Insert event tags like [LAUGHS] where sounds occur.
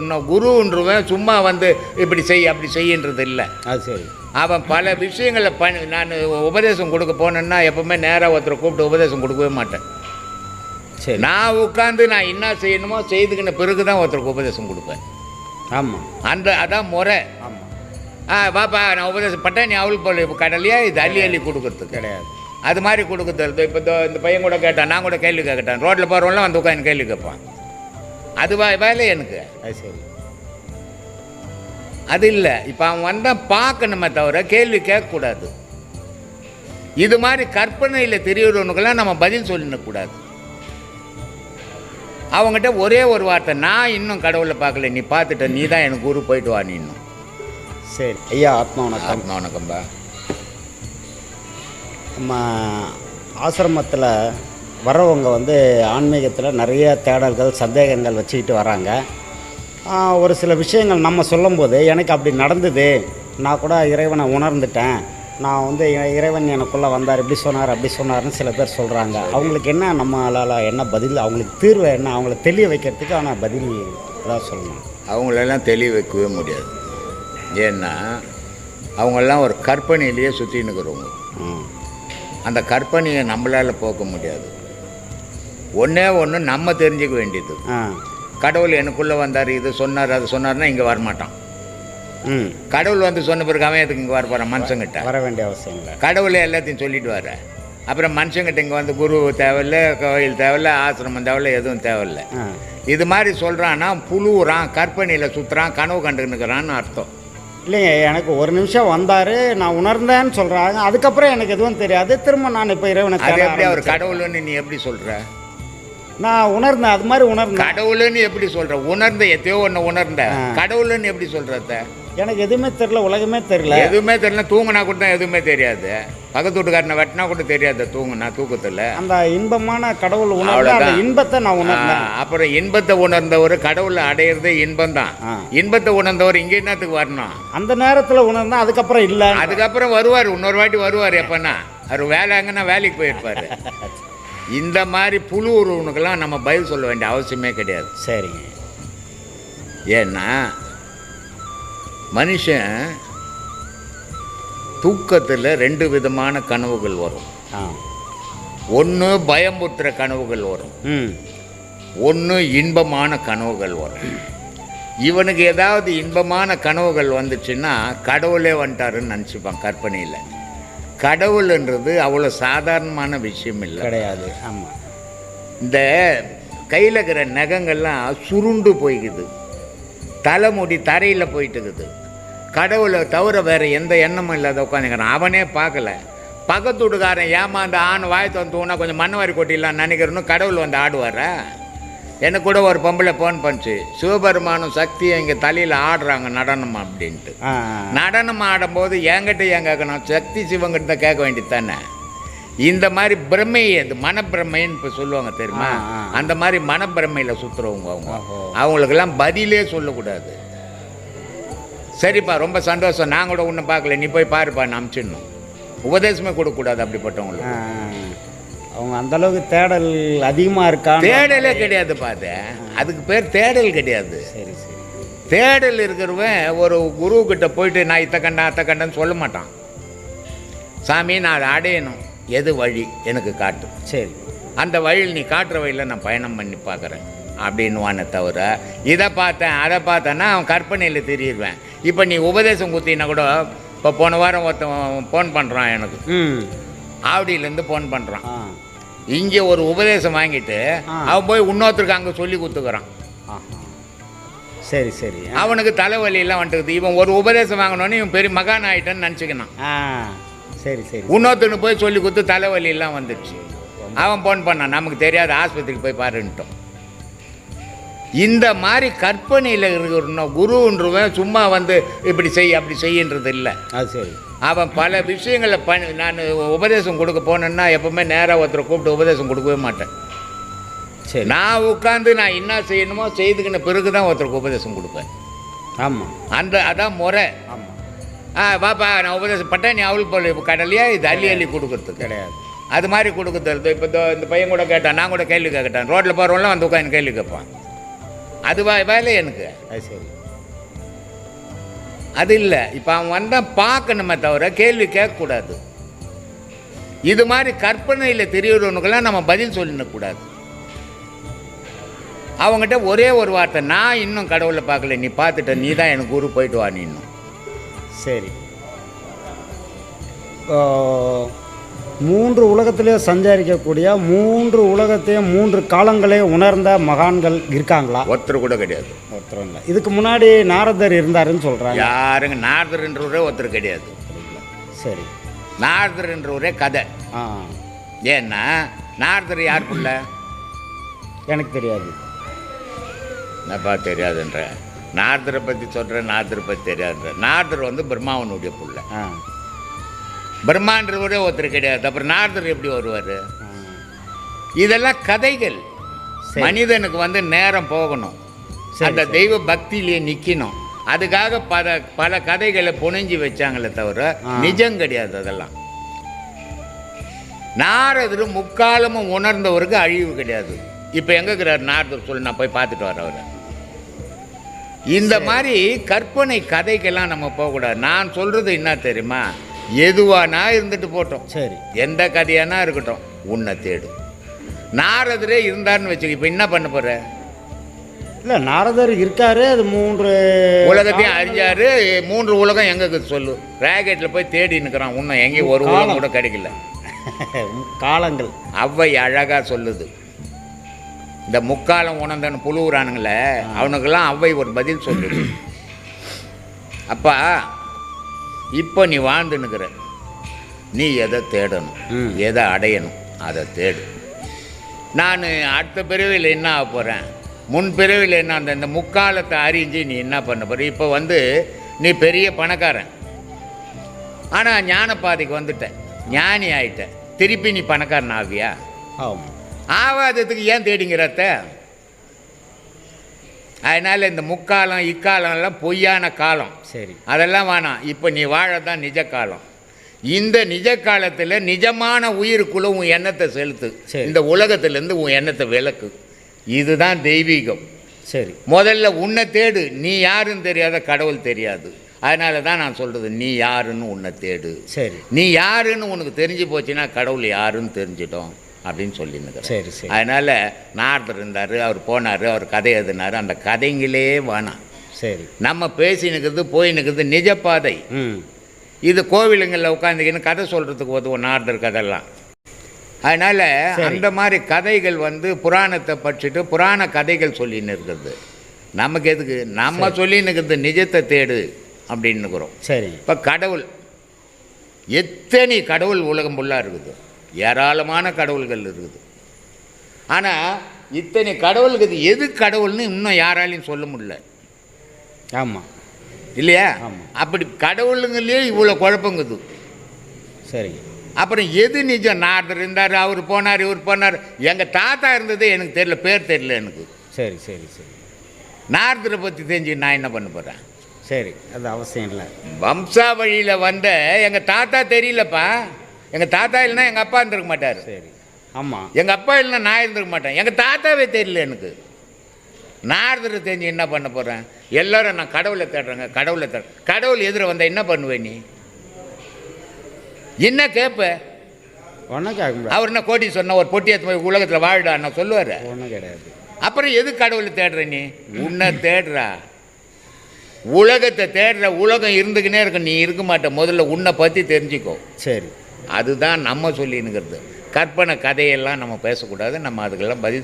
இருக்கிற குருன்றவன் சும்மா வந்து இப்படி செய் அப்படி செய்யன்றது இல்லை. அது சரி. அவன் பல விஷயங்களை பண்ணி நான் உபதேசம் கொடுக்க போனேன்னா எப்பவுமே நேராக ஒருத்தரை கூப்பிட்டு உபதேசம் கொடுக்கவே மாட்டேன். சரி. நான் உட்காந்து நான் என்ன செய்யணுமோ செய்துக்கின பிறகு தான் ஒருத்தருக்கு உபதேசம் கொடுப்பேன். ஆமாம் அந்த அதான் முறை. ஆமாம் ஆ பாப்பா நான் உபதேசம் பட்டாணி அவள் போல இப்போ கடலையா? இது அள்ளி அள்ளி கொடுக்கறதுக்கு. கிடையாது. அது மாதிரி கொடுக்குறது. இப்போ இந்த- பையன் கூட கேட்டான் நான் கூட கேள்வி கேட்கட்டேன். ரோட்டில் போகிறவங்களாம் வந்து உட்காந்து கேள்வி கேட்பான். அது வா வேலை எனக்கு? அது சரி. அது இல்லை. இப்போ அவன் வந்தால் பார்க்கணுமே தவிர கேள்வி கேட்கக்கூடாது. இது மாதிரி கற்பனையில் தெரியறவனுக்கெல்லாம் நம்ம பதில் சொல்லிடக்கூடாது. அவங்ககிட்ட ஒரே ஒரு வார்த்தை நான் இன்னும் கடவுளை பார்க்கல. நீ பார்த்துட்ட நீ தான் எனக்கு குரு போயிட்டு வா நீ இன்னும். சரி. ஐயா ஆத்மா வணக்கம். ஆத்மா வணக்கம்பா. நம்ம ஆசிரமத்தில் வரவங்க வந்து ஆன்மீகத்தில் நிறைய தேடல்கள் சந்தேகங்கள் வச்சுக்கிட்டு வராங்க. ஒரு சில விஷயங்கள் நம்ம சொல்லும்போது எனக்கு அப்படி நடந்தது. நான் கூட இறைவனை உணர்ந்துட்டேன். நான் வந்து இறைவன் எனக்குள்ளே வந்தார். இப்படி சொன்னார் அப்படி சொன்னார்னு சில பேர் சொல்கிறாங்க அவங்களுக்கு என்ன நம்மளால் என்ன பதில் அவங்களுக்கு தீர்வு என்ன அவங்கள தெளிய வைக்கிறதுக்கு ஆனால் பதில் ஏதாவது சொல்லணும்? அவங்களெல்லாம் தெளிய வைக்கவே முடியாது. ஏன்னா அவங்கெல்லாம் ஒரு கற்பனையிலேயே சுற்றின்னு இருக்கிறவங்க. அந்த கற்பனையை நம்மளால் போக்க முடியாது. ஒன்றே ஒன்று நம்ம தெரிஞ்சுக்க வேண்டியது. கடவுள் எனக்குள்ளே வந்தார் இது சொன்னார் அது சொன்னார்னா இங்கே வரமாட்டான். ம். கடவுள் வந்து சொன்ன பிறகு அவன் எதுக்கு இங்கே வரப்போகிறான் மனுஷங்கிட்ட. வர வேண்டிய அவசியம் இல்லை. கடவுளே எல்லாத்தையும் சொல்லிட்டு வர அப்புறம் மனுஷங்கிட்ட இங்கே வந்து குரு தேவையில்ல கோயில் தேவையில்ல ஆசிரமம் தேவையில்ல எதுவும் தேவையில்ல. இது மாதிரி சொல்கிறான்னா புழுவுறான் கற்பனையில் சுற்றுறான் கனவு கண்டுன்னுக்கிறான்னு அர்த்தம். இல்லைங்க எனக்கு ஒரு நிமிஷம் வந்தார் நான் உணர்ந்தேன்னு சொல்கிறாங்க அதுக்கப்புறம் எனக்கு எதுவும் தெரியாது. திரும்ப நான் இப்போ இறைவனை அது தேட எப்படி அவர். கடவுளுன்னு நீ எப்படி சொல்கிற நான் உணர்ந்தேன் அது மாதிரி உணர்ந்தேன். கடவுளுன்னு எப்படி சொல்ற? உணர்ந்த எத்தையோ ஒன்று உணர்ந்த ஆ. கடவுளுன்னு எப்படி சொல்றத? எனக்கு எதுவுமே தெரில உலகமே தெரில எதுவுமே தெரியல தூங்குனா கூட தான் எதுவுமே தெரியாது. பக்கத்து வீட்டுக்காரனை வெட்டினா கூட தெரியாது தூங்குனா தூக்கத்தில். அந்த இன்பமான கடவுள் உணர்ந்த அந்த அவ்வளவுதான். இன்பத்தை நான் உணர்ந்தேன். அப்புறம் இன்பத்தை உணர்ந்தவர் கடவுளை அடையிறதே இன்பம் தான். இன்பத்தை உணர்ந்தவர் இங்கே என்னத்துக்கு வரணும்? அந்த நேரத்தில் உணர்ந்தேன் அதுக்கப்புறம் இல்லை அதுக்கப்புறம் வருவார் இன்னொரு வாட்டி வருவார் எப்பன்னா. அவர் வேலை அங்கன்னா வேலைக்கு போயிருப்பாரு. [LAUGHS] இந்த மாதிரி புழு உருவனுக்கெல்லாம் நம்ம பதில் சொல்ல வேண்டிய அவசியமே கிடையாது. சரிங்க. ஏன்னா மனுஷன் தூக்கத்தில் ரெண்டு விதமான கனவுகள் வரும். ஒன்று பயமுறுத்துற கனவுகள் வரும். ஒன்று இன்பமான கனவுகள் வரும். இவனுக்கு ஏதாவது இன்பமான கனவுகள் வந்துச்சுன்னா கடவுளே வந்துட்டாருன்னு நினச்சிப்பான் கற்பனையில். கடவுள்ன்றது அவ்வளோ சாதாரணமான விஷயம் இல்லை கிடையாது. ஆமாம் இந்த கையில் இருக்கிற நகங்கள்லாம் சுருண்டு போய்க்குது. தலைமுடி தரையில் போயிட்டு இருக்குது கடவுளை தவிர வேறு எந்த எண்ணமும் இல்லாத உட்காந்துக்கிறான் அவனே பார்க்கல. பக்கத்து வீட்டுக்காரன் ஏமாந்து ஆண் வாய் தோணுனா கொஞ்சம் மண்ணவாரி கொட்டிடலாம் நினைக்கிறனும் கடவுள் வந்து ஆடுவாரா? எனக்கு கூட ஒரு பொம்பளை ஃபோன் பண்ணுச்சு. சிவபெருமானும் சக்தியும் இங்கே தலையில் ஆடுறாங்க நடனம் அப்படின்ட்டு. நடனம் ஆடும்போது என்கிட்ட ஏன் கேட்கணும்? சக்தி சிவங்கிட்ட கேட்க வேண்டியது தானே? இந்த மாதிரி பிரமை அது மனப்பிரமைன்னு இப்போ சொல்லுவாங்க தெரியுமா. அந்த மாதிரி மனப்பிரமையில் சுற்றுறவங்க அவங்க. அவங்களுக்கெல்லாம் பதிலே சொல்லக்கூடாது. சரிப்பா ரொம்ப சந்தோஷம். நான் கூட ஒன்றும் பார்க்கல. நீ போய் பாருப்பா நான் அனுப்பிச்சிடணும் உபதேசமே கொடுக்கக்கூடாது அப்படிப்பட்டவங்களுக்கு. அவங்க அந்த அளவுக்கு தேடல் அதிகமாக இருக்கான்னு தேடலே கிடையாது பாது அதுக்கு பேர் தேடல் கிடையாது. சரி சரி. தேடல் இருக்கிறவன் ஒரு குரு கிட்ட போயிட்டு நான் இத்த கண்டேன் அத்த கண்டேன்னு சொல்ல மாட்டான். சாமி நான் அதை அடையணும். எது வழி? எனக்கு காட்டு. சரி. அந்த வழியில் நீ காட்டுற வழியில் நான் பயணம் பண்ணி பார்க்குறேன். அப்படின்னுவானே தவிர இதை பார்த்தேன் அதை பார்த்தேன்னா அவன் கற்பனையில் தெரியிடுவேன் இப்போ நீ உபதேசம் குத்தினா கூட இப்போ போன வாரம் ஒருத்தன் ஃபோன் பண்ணுறான் எனக்கு. ஆவடியிலேருந்து ஃபோன் பண்ணுறான் இங்கே ஒரு உபதேசம் வாங்கிட்டு. அவன் போய் இன்னொருத்தருக்கு அங்கே சொல்லி கொடுத்துக்கிறான். சரி சரி. அவனுக்கு தலைவலியெல்லாம் வந்துட்டுது இவன் ஒரு உபதேசம் வாங்கினோன்னே இவன் பெரிய மகான் ஆயிட்டான்னு நினச்சிக்கினான். சரி சரி. இன்னொருத்தனுக்கு போய் சொல்லி கொடுத்து தலைவலியெல்லாம் வந்துடுச்சு அவன் ஃபோன் பண்ணான். நமக்கு தெரியாத ஆஸ்பத்திரிக்கு போய் பாருன்ட்டோம் இந்த மாதிரி கற்பனையில் இருக்கிற குருன்றவன் சும்மா வந்து இப்படி செய் அப்படி செய்யன்றது இல்லை அது சரி. அவன் பல விஷயங்களை பண்ணி நான் உபதேசம் கொடுக்க போனேன்னா எப்பவுமே நேராக ஒருத்தரை கூப்பிட்டு உபதேசம் கொடுக்கவே மாட்டேன். சரி. நான் உட்காந்து நான் என்ன செய்யணுமோ செய்துக்கின பிறகு தான் ஒருத்தருக்கு உபதேசம் கொடுப்பேன். ஆமாம் அந்த அதான் முறை. ஆமாம் ஆ பாப்பா நான் உபதேசம் பட்டாணி அவள் போல இப்போ கடலையா? இது அள்ளி அள்ளி கொடுக்கறதுக்கு. கிடையாது. அது மாதிரி கொடுக்குறது. இப்போ இந்த பையன் கூட கேட்டான் நான் கூட கேள்வி கேட்கட்டேன். ரோட்டில் போகிறவங்களாம் வந்து உட்காந்து கேள்வி கேட்பான். அது வே- வேலை எனக்கு. அது சரி. அது இல்லை. இப்போ அவன் வந்தால் பார்க்கணுமே தவிர கேள்வி கேட்கக்கூடாது. இது மாதிரி கற்பனையில் தெரியுறவனுக்கெல்லாம் நம்ம பதில் சொல்லிடக்கூடாது. அவங்ககிட்ட ஒரே ஒரு வார்த்தை நான் இன்னும் கடவுளை பார்க்கல நீ பார்த்துட்ட நீ தான் எனக்கு ஊருக்கு போயிட்டு வா நீ இன்னும். சரி. மூன்று உலகத்திலே சஞ்சரிக்கக்கூடிய மூன்று உலகத்தையும் மூன்று காலங்களையும் உணர்ந்த மகான்கள் இருக்காங்களா? ஒருத்தர் கூட கிடையாது. ஒருத்தரும் இல்லை. இதுக்கு முன்னாடி நாரதர் இருந்தாருன்னு சொல்கிறாங்க யாருங்க? நாரதர்ன்றவரே ஒருத்தர் கிடையாது. சரி. நாரதர்ன்றவரே கதை. ஆ. ஏன்னா நாரதர் யார் புள்ள எனக்கு தெரியாது. என்னப்பா தெரியாதுன்ற? நாரதரை பற்றி சொல்கிறேன் நாரதரை பற்றி தெரியாதுன்ற? நாரதர் வந்து பிரம்மாவனுடைய புள்ள. ஆ. பிரம்மான்றவரே ஒருத்தர் கிடையாது. அப்புறம் நாரதர் எப்படி வருவார். இதெல்லாம் கதைகள். மனிதனுக்கு வந்து நேரம் போகணும். அந்த. தெய்வ பக்தியிலேயே நிற்கணும் அதுக்காக பல பல கதைகளை புனைஞ்சு வச்சாங்களே தவிர. நிஜம் கிடையாது அதெல்லாம். நாரதர் முக்காலமும் உணர்ந்தவருக்கு அழிவு கிடையாது. இப்போ எங்க இருக்கிறார் நாரதர்? சொல்லி நான் போய் பார்த்துட்டு வரேன் அவரை. இந்த மாதிரி கற்பனை கதைக்கெல்லாம் நம்ம போகக்கூடாது. நான் சொல்றது என்ன தெரியுமா? எதுவானா இருந்துட்டு போட்டோம். சரி. எந்த கதையானா இருக்கட்டும் உன்னை தேடும் நாரதரே இருந்தாருன்னு வச்சுக்க இப்போ என்ன பண்ண போற? இல்லை நாரதர் இருக்காரு அது மூன்று உலகத்தையும் அறிஞ்சாரு மூன்று உலகம் எங்க இருக்குது சொல்லு. ராக்கெட்டில் போய் தேடி நிற்கிறான் இன்னும் எங்கேயும் ஒரு உலகம் கூட கிடைக்கல. [LAUGHS] காலங்கள். அவ்வை அழகா சொல்லுது. இந்த முக்காலம் உணர்ந்தன்னு புழுவுறானுங்களே அவனுக்கெல்லாம் அவ்வை ஒரு பதில் சொல்லுது. அப்பா இப்போ நீ வாழ்ந்துன்னுக்கிற. நீ எதை தேடணும். எதை அடையணும்? அதை தேடு. நான் அடுத்த பிறவியில் என்ன ஆக போகிறேன் முன் பிறவியில் என்ன அந்த இந்த முக்காலத்தை அறிஞ்சு நீ என்ன பண்ண போகிற இப்போ வந்து நீ பெரிய பணக்காரன். ஆனால் ஞானப்பாதைக்கு வந்துட்ட ஞானி ஆயிட்ட திருப்பி நீ பணக்காரன் ஆவியா? ஆமாம் ஆவாதத்துக்கு ஏன் தேடிங்கிறத்த அதனால் இந்த முக்காலம் இக்காலம் எல்லாம் பொய்யான காலம். சரி. அதெல்லாம் வேணாம். இப்போ நீ வாழதான் நிஜ காலம். இந்த நிஜ காலத்தில் நிஜமான உயிருக்குள்ள உன் எண்ணத்தை செலுத்து. இந்த உலகத்திலேருந்து உன் எண்ணத்தை விளக்கு. இதுதான் தெய்வீகம். சரி. முதல்ல உன்னை தேடு. நீ யாருன்னு தெரியாத கடவுள் தெரியாது. அதனால தான் நான் சொல்கிறது நீ யாருன்னு உன்னை தேடு. சரி. நீ யாருன்னு உனக்கு தெரிஞ்சு போச்சுன்னா கடவுள் யாருன்னு தெரிஞ்சிட்டோம் அப்படின்னு சொல்லியிருக்கிறேன் சரி சரி. அதனால் நாரதர் இருந்தார் அவர் போனார் அவர் கதை எழுதினார். அந்த கதைங்களே வேணாம் சரி. நம்ம பேசினுக்கிறது போயினுக்கிறது நிஜ பாதை ம். இது கோவிலுங்களில் உட்காந்துக்கின்னு கதை சொல்கிறதுக்கு உதவும் நாரதர் கதையெல்லாம் அதனால். அந்த மாதிரி கதைகள் வந்து புராணத்தை படிச்சுட்டு புராண கதைகள் சொல்லின்னு இருக்கிறது. நமக்கு எதுக்கு? நம்ம சொல்லின்னு இருக்கிறது நிஜத்தை தேடு அப்படின்னுக்கிறோம் சரி. இப்போ கடவுள் எத்தனை கடவுள் உலகம் ஃபுல்லாக இருக்குது? ஏராளமான கடவுள்கள் இருக்குது. ஆனால் இத்தனை கடவுளுக்கு எது கடவுள்னு இன்னும் யாராலையும் சொல்ல முடியல. ஆமாம் இல்லையா? ஆமா. அப்படி கடவுளுங்களே இவ்வளோ குழப்பங்குது. சரி. அப்புறம் எது நிஜம்? நாரதர் இருந்தார் அவர் போனார் இவர் போனார். எங்கள் தாத்தா இருந்ததே எனக்கு தெரியல பேர் தெரியல எனக்கு. சரி சரி சரி. நாரதரை பற்றி தெரிஞ்சு நான் என்ன பண்ண போகிறேன் சரி அது அவசியம் இல்லை. வம்சாவழியில் வந்த எங்கள் தாத்தா தெரியலப்பா. எங்கள் தாத்தா இல்லைன்னா எங்கள் அப்பா இருந்திருக்க மாட்டார். சரி. ஆமாம் எங்கள் அப்பா இல்லைன்னா நான் இருந்திருக்க மாட்டேன். எங்கள் தாத்தாவே தெரியல எனக்கு. நாரதரை தெரிஞ்சு என்ன பண்ண போகிறேன் எல்லாரும் நான் கடவுளை தேடுறேங்க. கடவுளை தேடுறேன் கடவுள் எதிர வந்தால் என்ன பண்ணுவே நீ? என்ன கேட்ப ஒன்றும் அவர் என்ன கோடி சொன்ன ஒரு பொட்டி எடுத்து போய் உலகத்தில் வாழ்டா நான் சொல்லுவார்? ஒன்றும் கிடையாது. அப்புறம் எது கடவுளை தேடுற நீ? உன்னை தேடுறா. உலகத்தை தேடுற உலகம் இருந்துக்கினே இருக்கு. நீ இருக்க மாட்ட. முதல்ல உன்னை பற்றி தெரிஞ்சுக்கோ. சரி. அதுதான் நம்ம சொல்லினுங்கிறது. கற்பனை கதையெல்லாம் நம்ம பேசக்கூடாது நம்ம அதுக்கெல்லாம் பதில்